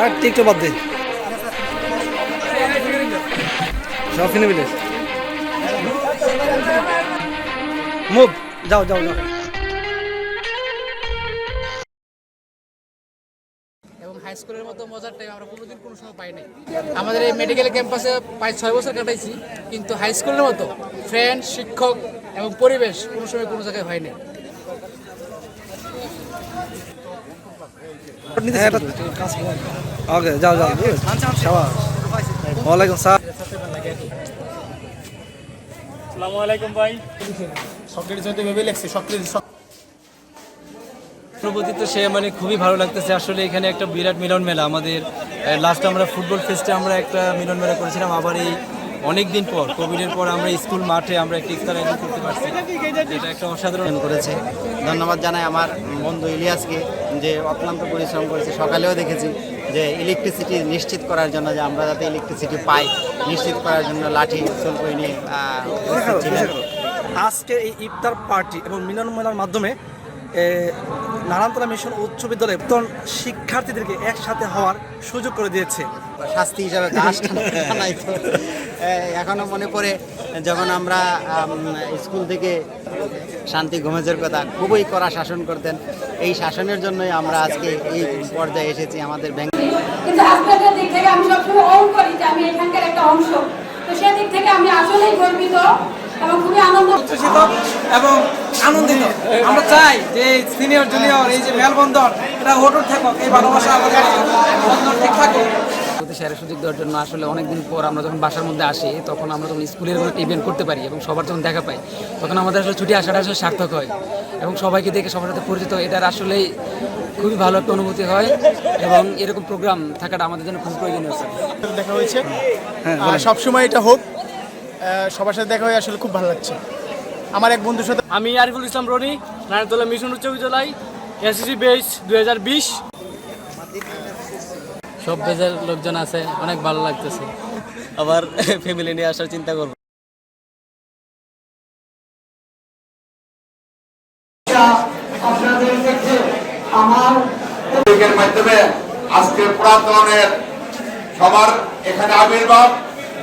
আর TikTok বাদ দে। সব কিনে বিলে মুভ যাও যাও যাও। হাই স্কুলের মতো মজার টাইম আমরা কোনোদিন কোনো সময় পাই নাই। আমাদের এই মেডিকেল ক্যাম্পাসে প্রায় ছয় বছর কাটাইছি, কিন্তু হাই স্কুলের মতো ফ্রেন্ড শিক্ষক এবং পরিবেশ কোনো সময় কোনো জায়গায় হয়নি ওকে যাও যাও। শাবাশ ওয়ালাইকুম সালাম। আসসালামু আলাইকুম ভাই। সক্রেটিস হয়তো ভেবে লেখছে সক্রেটিস অনুভূতি তো সে মানে খুবই ভালো লাগতেছে। আসলে এখানে একটা বিরাট মিলন মেলা আমাদের লাস্ট আমরা ফুটবল ফেস্টে আমরা একটা মিলন মেলা করেছিলাম। আবার এই অনেক দিন পর কোভিডের পর আমরা স্কুল মাঠে আমরা একটি ইফতার আয়োজন করতে পারছি। এটা একটা অসাধারণ করেছে। ধন্যবাদ জানাই আমার বন্ধু ইলিয়াসকে যে অক্লান্ত পরিশ্রম করেছে। সকালেও দেখেছি যে ইলেকট্রিসিটি নিশ্চিত করার জন্য যে আমরা যাতে ইলেকট্রিসিটি পাই নিশ্চিত করার জন্য লাঠি সুলকই নিয়ে আজকে এই ইফতার পার্টি এবং মিলন মেলার মাধ্যমে নারায়ণতলা মিশন উচ্চ বিদ্যালয়ে নতুন শিক্ষার্থীদেরকে একসাথে হওয়ার সুযোগ করে দিয়েছে। শাস্তি হিসাবে নাই তো। এখনও মনে পড়ে যখন আমরা স্কুল থেকে শান্তি ঘুমেজের কথা খুবই কড়া শাসন করতেন এই শাসনের জন্যই আমরা আজকে এই পর্যায়ে এসেছি আমাদের ব্যাংক। কিন্তু দিক থেকে আমি সবসময় অন করি যে আমি এখানকার একটা অংশ। তো সেদিক থেকে আমি আসলেই গর্বিত এবং খুবই আনন্দ এবং আনন্দিত। আমরা চাই যে সিনিয়র জুনিয়র এই যে মেলবন্ধন এটা অটুট থাকুক এই ভালোবাসা আমাদের বন্ধন ঠিক থাকুক। স্যারের সুযোগ দেওয়ার জন্য আসলে অনেকদিন পর আমরা যখন বাসার মধ্যে আসি তখন আমরা যখন স্কুলের কোনো ইভেন্ট করতে পারি এবং সবার যখন দেখা পাই তখন আমাদের আসলে ছুটি আসাটা আসলে সার্থক হয় এবং সবাইকে দেখে সবার সাথে পরিচিত হয়, এটার আসলেই খুবই ভালো একটা অনুভূতি হয় এবং এরকম প্রোগ্রাম থাকাটা আমাদের জন্য খুব প্রয়োজনীয় স্যার দেখা হয়েছে। আর সবসময় এটা হোক সবার সাথে দেখা হয়ে আসলে খুব ভালো লাগছে। আমার এক বন্ধুর সাথে আমি আরিফুল ইসলাম রনি নারায়ণতলা মিশন উচ্চ বিদ্যালয় এসএসসি বেস দুই হাজার বিশ। সব বেজের লোকজন আছে অনেক ভালো লাগতেছে। আবার ফ্যামিলি নিয়ে আসার চিন্তা করব। এর মাধ্যমে আজকে পুরাতনের সবার এখানে আবির্ভাব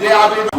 যে আবির্ভাব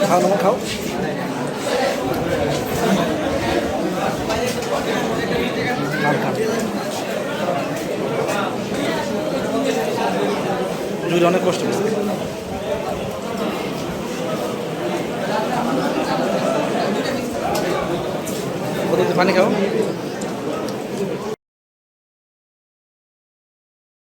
খাও না খাও। জুড়ে অনেক কষ্ট হয়েছে পানি খাও